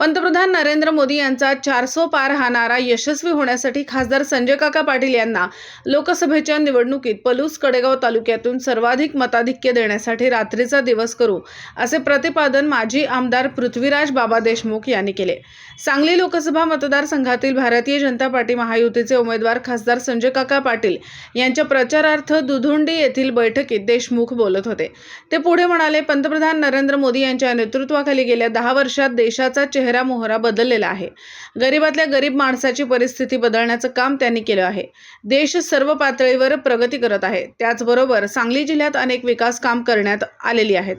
पंतप्रधान नरेंद्र मोदी यांचा चारसो पार हा नारा यशस्वी होण्यासाठी खासदार संजय काका पाटील यांना लोकसभेच्या निवडणुकीत पलूस कडेगाव तालुक्यातून सर्वाधिक मताधिक्य देण्यासाठी रात्रीचा दिवस करू असे प्रतिपादन माजी आमदार पृथ्वीराज बाबा देशमुख यांनी केले. सांगली लोकसभा मतदारसंघातील भारतीय जनता पार्टी महायुतीचे उमेदवार खासदार संजय काका पाटील यांच्या प्रचारार्थ दुधुंडी येथील बैठकीत देशमुख बोलत होते. ते पुढे म्हणाले पंतप्रधान नरेंद्र मोदी यांच्या नेतृत्वाखाली गेल्या दहा वर्षात देशाचा चेहरा मोहरा बदललेला आहे. गरिबातल्या गरीब माणसाची परिस्थिती बदलण्याचं काम त्यांनी केलं आहे. देश सर्व पातळीवर प्रगती करत आहे. त्याचबरोबर सांगली जिल्ह्यात अनेक विकास काम करण्यात आलेली आहेत.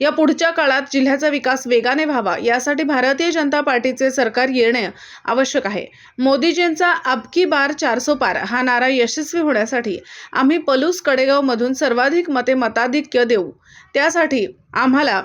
या पुढच्या काळात जिल्ह्याचा विकास वेगाने व्हावा यासाठी भारतीय जनता पार्टीचे सरकार येणे आवश्यक आहे. मोदीजींचा अबकी बार चारसो पार हा नारा यशस्वी होण्यासाठी आम्ही पलूस कडेगावमधून सर्वाधिक मते मताधिक्य देऊ. त्यासाठी आम्हाला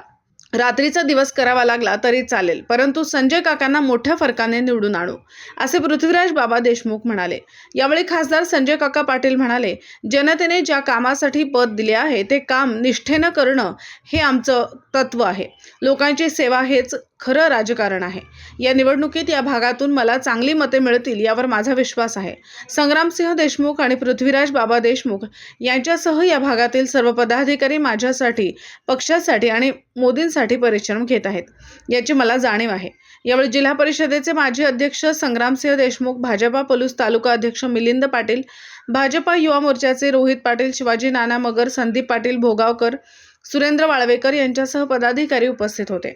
रात्रीचा दिवस करावा लागला तरी चालेल परंतु संजय काकांना मोठ्या फरकाने निवडून आणू असे पृथ्वीराज बाबा देशमुख म्हणाले. यावेळी खासदार संजय काका पाटील म्हणाले जनतेने ज्या कामासाठी पद दिले आहे ते काम निष्ठेनं करणं हे आमचं तत्व आहे. लोकांची सेवा हेच खरं राजकारण आहे. या निवडणुकीत या भागातून मला चांगली मते मिळतील यावर माझा विश्वास आहे. संग्रामसिंह देशमुख आणि पृथ्वीराज बाबा देशमुख यांच्यासह या भागातील सर्व पदाधिकारी माझ्यासाठी पक्षासाठी आणि मोदींसाठी परिश्रम घेत आहेत याची मला जाणीव आहे. यावेळी जिल्हा परिषदेचे माजी अध्यक्ष संग्रामसिंह देशमुख भाजपा पलूस तालुका अध्यक्ष मिलिंद पाटील भाजपा युवा मोर्चाचे रोहित पाटील शिवाजी नाना मगर संदीप पाटील भोगावकर सुरेंद्र वाळवेकर यांच्यासह पदाधिकारी उपस्थित होते.